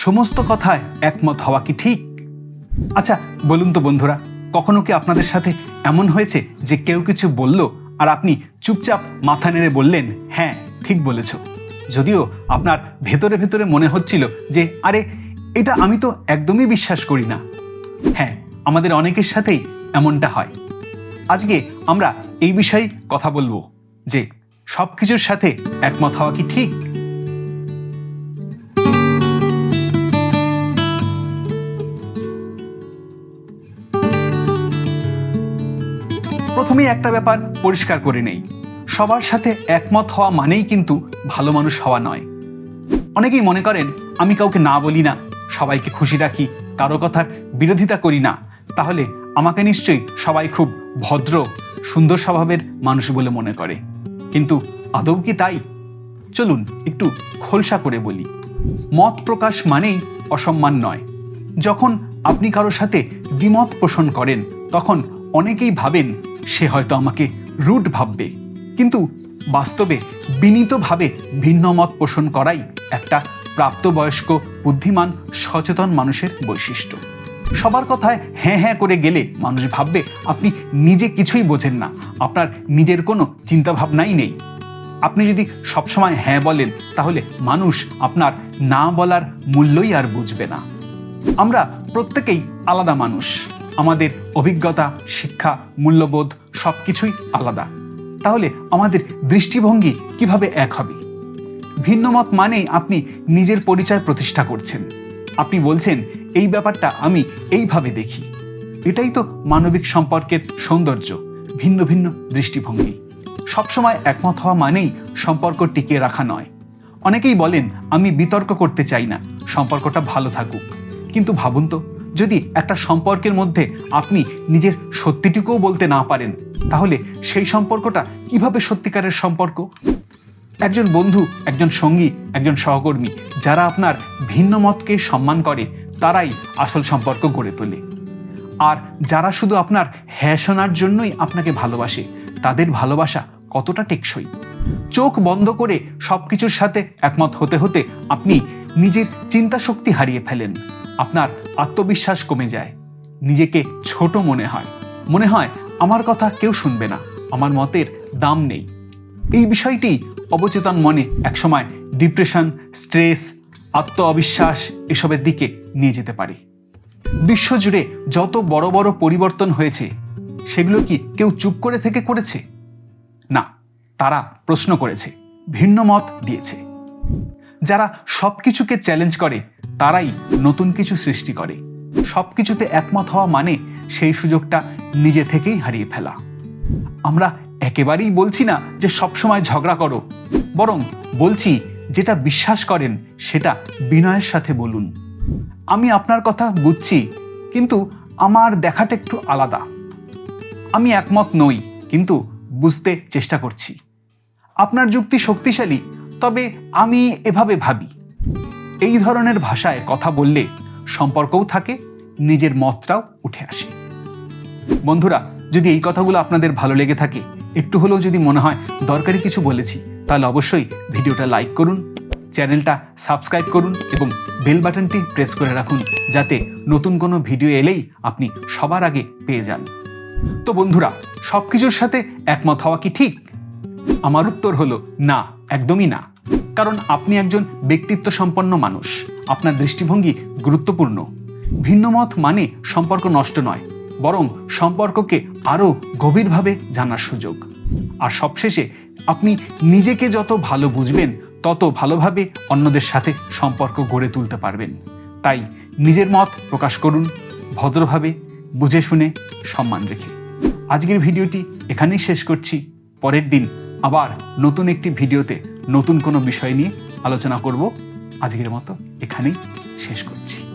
সমস্ত কথায় একমত হওয়া কি ঠিক? আচ্ছা বলুন তো বন্ধুরা, কখনো কি আপনাদের সাথে এমন হয়েছে যে কেউ কিছু বলল আর আপনি চুপচাপ মাথা নেড়ে বললেন হ্যাঁ ঠিক বলেছ যদিও আপনার ভেতরে ভেতরে মনে হচ্ছিল যে, আরে, এটা আমি তো একদমই বিশ্বাস করি না হ্যাঁ আমাদের অনেকের সাথেই এমনটা হয়। আজকে আমরা এই বিষয়ে কথা বলব যে সব কিছুর সাথে একমত হওয়া কি ঠিক? প্রথমেই একটা ব্যাপার পরিষ্কার করে নেই। সবার সাথে একমত হওয়া মানেই কিন্তু ভালো মানুষ হওয়া নয়। অনেকেই মনে করেন, আমি কাউকে না বলি না, সবাইকে খুশি রাখি, কারও কথার বিরোধিতা করি না। তাহলে আমাকে নিশ্চয়ই সবাই খুব ভদ্র, সুন্দর স্বভাবের মানুষ বলে মনে করে। কিন্তু আদৌ কি তাই? চলুন একটু খোলসা করে বলি। মত প্রকাশ মানেই অসম্মান নয়। যখন আপনি কারোর সাথে দ্বিমত পোষণ করেন, তখন অনেকেই ভাবেন সে হয়তো আমাকে রুট ভাববে। কিন্তু বাস্তবে বিনীতভাবে ভিন্ন মত পোষণ করাই একটা প্রাপ্তবয়স্ক, বুদ্ধিমান, সচেতন মানুষের বৈশিষ্ট্য। সবার কথায় হ্যাঁ হ্যাঁ করে গেলে মানুষ ভাববে, আপনি নিজে কিছুই বোঝেন না। আপনার নিজের কোনো চিন্তাভাবনাই নেই। আপনি যদি সবসময় হ্যাঁ বলেন, তাহলে মানুষ আপনার না বলার মূল্যই আর বুঝবে না। আমরা প্রত্যেকেই আলাদা মানুষ। আমাদের অভিজ্ঞতা, শিক্ষা, মূল্যবোধ সব কিছুই আলাদা। তাহলে আমাদের দৃষ্টিভঙ্গি কীভাবে এক হবে? ভিন্নমত মানেই আপনি নিজের পরিচয় প্রতিষ্ঠা করছেন। আপনি বলছেন, এই ব্যাপারটা আমি এইভাবে দেখি। এটাই তো মানবিক সম্পর্কের সৌন্দর্য, ভিন্ন ভিন্ন দৃষ্টিভঙ্গি। সবসময় একমত হওয়া মানেই সম্পর্ক টিকিয়ে রাখা নয়। অনেকেই বলেন, আমি বিতর্ক করতে চাই না, সম্পর্কটা ভালো থাকুক। কিন্তু ভাবুন তো যদি একটা সম্পর্কের মধ্যে আপনি নিজের সত্যিটুকুও বলতে না পারেন, তাহলে সেই সম্পর্কটা কীভাবে সত্যিকারের সম্পর্ক? একজন বন্ধু, একজন সঙ্গী, একজন সহকর্মী, যারা আপনার ভিন্ন মতকে সম্মান করে, তারাই আসল সম্পর্ক গড়ে তোলে। আর যারা শুধু আপনার হ্যাঁ শোনার জন্যই আপনাকে ভালোবাসে, তাদের ভালোবাসা কতটা টেকসই? চোখ বন্ধ করে সব কিছুর সাথে একমত হতে হতে আপনি নিজের চিন্তা শক্তি হারিয়ে ফেলেন। আপনার আত্মবিশ্বাস কমে যায়। নিজেকে ছোট মনে হয়। মনে হয়, আমার কথা কেউ শুনবে না। আমার মতের দাম নেই। এই বিষয়টি অবচেতন মনে একসময় ডিপ্রেশন, স্ট্রেস আত্ম অবিশ্বাস এসবের দিকে নিয়ে যেতে পারে। বিশ্বজুড়ে যত বড় বড় পরিবর্তন হয়েছে, সেগুলো কি কেউ চুপ করে থেকে করেছে? না, তারা প্রশ্ন করেছে, ভিন্ন মত দিয়েছে। যারা সব কিছুকে চ্যালেঞ্জ করে তারাই নতুন কিছু সৃষ্টি করে। সব কিছুতে একমত হওয়া মানে সেই সুযোগটা নিজে থেকেই হারিয়ে ফেলা। আমরা একেবারেই বলছি না যে সবসময় ঝগড়া করো। বরং বলছি যেটা বিশ্বাস করেন সেটা বিনয়ের সাথে বলুন। আমি আপনার কথা বুঝছি, কিন্তু আমার দেখাটা একটু আলাদা। আমি একমত নই, কিন্তু বুঝতে চেষ্টা করছি। আপনার যুক্তি শক্তিশালী, তবে আমি এভাবে ভাবি। এই ধরনের ভাষায় কথা বললে সম্পর্কও থাকে, নিজের মতটাও উঠে আসে। বন্ধুরা, যদি এই কথাগুলো আপনাদের ভালো লেগে থাকে, একটু হলেও যদি মনে হয় দরকারি কিছু বলেছি, তাহলে অবশ্যই ভিডিওটা লাইক করুন, চ্যানেলটা সাবস্ক্রাইব করুন এবং বেল বাটনটি প্রেস করে রাখুন, যাতে নতুন কোনো ভিডিও এলেই আপনি সবার আগে পেয়ে যান। তো বন্ধুরা সব কিছুর সাথে একমত হওয়া কি ঠিক? আমার উত্তর হলো না, একদমই না। কারণ আপনি একজন ব্যক্তিত্ব সম্পন্ন মানুষ। আপনার দৃষ্টিভঙ্গি গুরুত্বপূর্ণ। ভিন্নমত মানে সম্পর্ক নষ্ট নয়, বরং সম্পর্ককে আরও গভীরভাবে জানার সুযোগ। আর সবশেষে, আপনি নিজেকে যত ভালো বুঝবেন, তত ভালোভাবে অন্যদের সাথে সম্পর্ক গড়ে তুলতে পারবেন। তাই নিজের মত প্রকাশ করুন, ভদ্রভাবে, বুঝে শুনে সম্মান রেখে। আজকের ভিডিওটি এখানেই শেষ করছি। পরের দিন আবার নতুন একটি ভিডিওতে নতুন কোনো বিষয় নিয়ে আলোচনা করব। আজকের মতো এখানেই শেষ করছি।